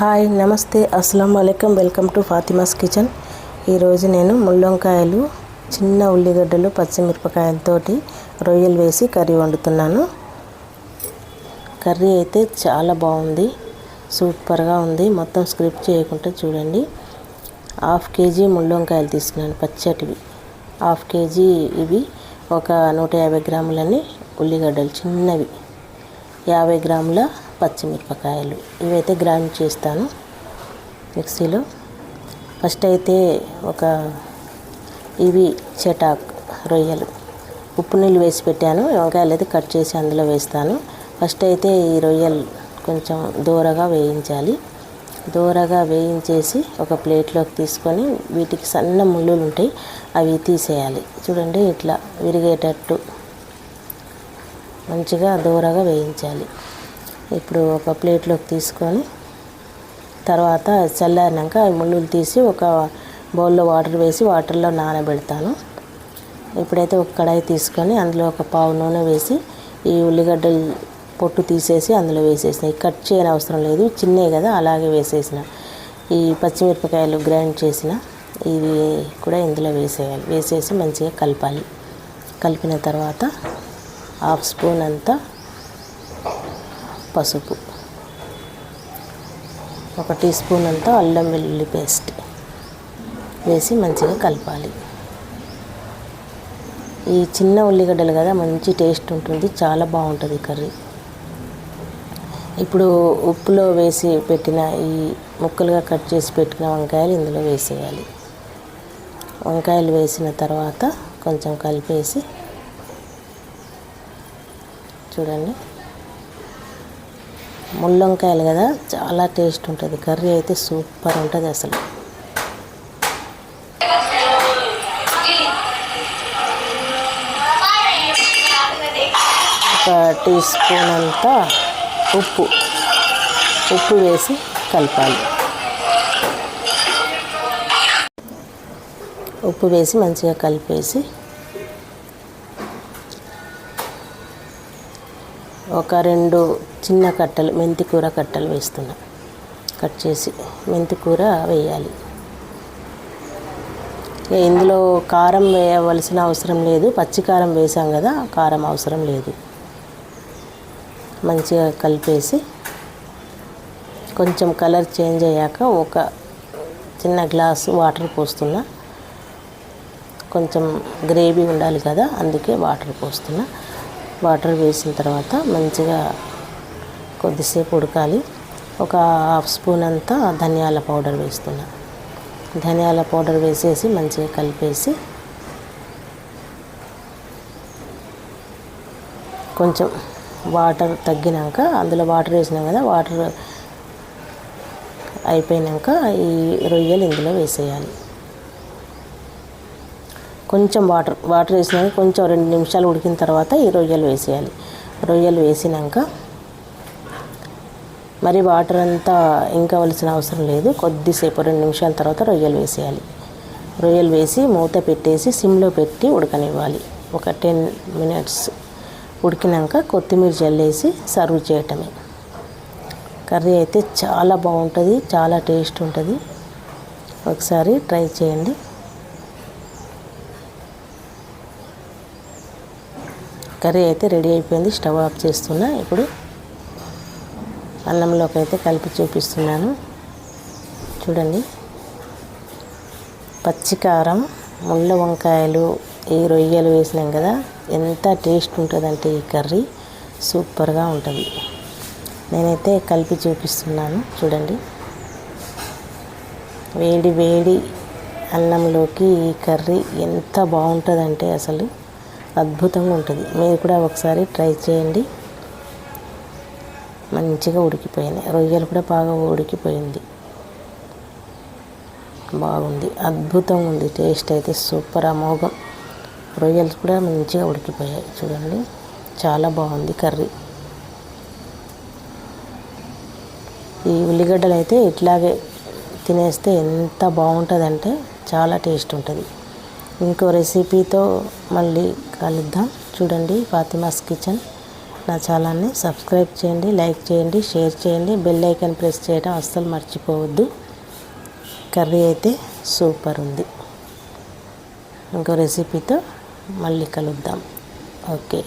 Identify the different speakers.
Speaker 1: Hi నమస్తే అస్సలం అయికం వెల్కమ్ టు ఫాతిమాస్ కిచెన్. ఈరోజు నేను ముళ్ళొంకాయలు చిన్న ఉల్లిగడ్డలు పచ్చిమిరపకాయలతోటి రొయ్యలు వేసి కర్రీ వండుతున్నాను. కర్రీ అయితే చాలా బాగుంది సూపర్గా ఉంది. మొత్తం స్క్రిప్ట్ చేయకుండా చూడండి. హాఫ్ కేజీ ముళ్ళొంకాయలు తీసుకున్నాను పచ్చటివి. హాఫ్ కేజీ ఇవి ఒక నూట యాభై గ్రాములని ఉల్లిగడ్డలు చిన్నవి. యాభై గ్రాముల పచ్చిమిరపకాయలు. ఇవైతే గ్రైండ్ చేస్తాను మిక్సీలో. ఫస్ట్ అయితే ఒక ఇవి చటాక్ రొయ్యలు. ఉప్పు నీళ్ళు వేసి పెట్టాను. వంకాయలు అయితే కట్ చేసి అందులో వేస్తాను. ఫస్ట్ అయితే ఈ రొయ్యలు కొంచెం దూరగా వేయించాలి. దూరగా వేయించేసి ఒక ప్లేట్లోకి తీసుకొని వీటికి సన్న ముళ్ళులు ఉంటాయి అవి తీసేయాలి. చూడండి ఇట్లా విరిగేటట్టు మంచిగా దూరగా వేయించాలి. ఇప్పుడు ఒక ప్లేట్లోకి తీసుకొని తర్వాత చల్లారినాక ఆ ముళ్ళులు తీసి ఒక బౌల్లో వాటర్ వేసి వాటర్లో నానబెడతాను. ఇప్పుడైతే ఒక కడాయి తీసుకొని అందులో ఒక పావు నూనె వేసి ఈ ఉల్లిగడ్డలు పొట్టు తీసేసి అందులో వేసేసిన. కట్ చేయని అవసరం లేదు చిన్నవి కదా అలాగే వేసేసిన. ఈ పచ్చిమిరపకాయలు గ్రైండ్ చేసిన ఇవి కూడా ఇందులో వేసేయాలి. వేసేసి మంచిగా కలపాలి. కలిపిన తర్వాత హాఫ్ స్పూన్ అంతా పసుపు. ఒక టీ స్పూన్ అంతా అల్లం వెల్లుల్లి పేస్ట్ వేసి మంచిగా కలపాలి. ఈ చిన్న ఉల్లిగడ్డలు కదా మంచి టేస్ట్ ఉంటుంది చాలా బాగుంటుంది కర్రీ. ఇప్పుడు ఉప్పులో వేసి పెట్టిన ఈ ముక్కలుగా కట్ చేసి పెట్టిన వంకాయలు ఇందులో వేసేయాలి. వంకాయలు వేసిన తర్వాత కొంచెం కలిపేసి చూడండి. ముళ్ళొంకాయలు కదా చాలా టేస్ట్ ఉంటుంది. కర్రీ అయితే సూపర్ ఉంటుంది అసలు. ఒక టీ స్పూన్ అంతా ఉప్పు. ఉప్పు వేసి కలపాలి. ఉప్పు వేసి మంచిగా కలిపేసి ఒక రెండు చిన్న కట్టలు మెంతి కూర కట్టలు వేస్తున్నా. కట్ చేసి మెంతి కూర వేయాలి. ఇందులో కారం వేయవలసిన అవసరం లేదు. పచ్చి కారం వేసాం కదా కారం అవసరం లేదు. మంచిగా కలిపేసి కొంచెం కలర్ చేంజ్ అయ్యాక ఒక చిన్న గ్లాస్ వాటర్ పోస్తున్నా. కొంచెం గ్రేవీ ఉండాలి కదా అందుకే వాటర్ పోస్తున్నా. వాటర్ వేసిన తర్వాత మంచిగా కొద్దిసేపు ఉడకాలి. ఒక హాఫ్ స్పూన్ అంతా ధనియాల పౌడర్ వేస్తున్నా. ధనియాల పౌడర్ వేసేసి మంచిగా కలిపేసి కొంచెం వాటర్ తగ్గినాక అందులో వాటర్ వేసినాం కదా వాటర్ అయిపోయినాక ఈ రొయ్యలు ఇందులో వేసేయాలి. కొంచెం వాటర్ వాటర్ వేసినాక కొంచెం రెండు నిమిషాలు ఉడికిన తర్వాత ఈ రొయ్యలు వేసేయాలి. రొయ్యలు వేసినాక మరి వాటర్ అంతా ఇంకవలసిన అవసరం లేదు. కొద్దిసేపు రెండు నిమిషాల తర్వాత రొయ్యలు వేసేయాలి. రొయ్యలు వేసి మూత పెట్టేసి సిమ్లో పెట్టి ఉడకనివ్వాలి. ఒక టెన్ మినిట్స్ ఉడికినాక కొత్తిమీర జల్లేసి సర్వ్ చేయటమే. కర్రీ అయితే చాలా బాగుంటుంది చాలా టేస్ట్ ఉంటుంది. ఒకసారి ట్రై చేయండి. కర్రీ అయితే రెడీ అయిపోయింది. స్టవ్ ఆఫ్ చేస్తున్నా. ఇప్పుడు అన్నంలోకి అయితే కలిపి చూపిస్తున్నాను. చూడండి. పచ్చికారం ముళ్ళ వంకాయలు ఈ రొయ్యలు వేసినాం కదా. ఎంత టేస్ట్ ఉంటుందంటే ఈ కర్రీ. సూపర్గా ఉంటుంది. నేనైతే కలిపి చూపిస్తున్నాను. చూడండి. వేడి వేడి అన్నంలోకి ఈ కర్రీ ఎంత బాగుంటుందంటే అసలు. అద్భుతంగా ఉంటుంది. మీరు కూడా ఒకసారి ట్రై చేయండి. మంచిగా ఉడికిపోయినాయి రొయ్యలు కూడా బాగా ఉడికిపోయింది. బాగుంది. అద్భుతంగా ఉంది. టేస్ట్ అయితే సూపర్ అమోఘం. రొయ్యలు కూడా మంచిగా ఉడికిపోయాయి. చూడండి. చాలా బాగుంది కర్రీ. ఈ ఉల్లిగడ్డలు అయితే ఇట్లాగే తినేస్తే ఎంత బాగుంటుందంటే చాలా టేస్ట్ ఉంటుంది. ఇంకో రెసిపీతో మళ్ళీ కలుద్దాం. చూడండి ఫాతిమాస్ కిచెన్. నా ఛానల్ని సబ్స్క్రైబ్ చేయండి లైక్ చేయండి షేర్ చేయండి. బెల్ ఐకన్ ప్రెస్ చేయడం అస్సలు మర్చిపోవద్దు. కర్రీ అయితే సూపర్ ఉంది. ఇంకో రెసిపీతో మళ్ళీ కలుద్దాం. ఓకే.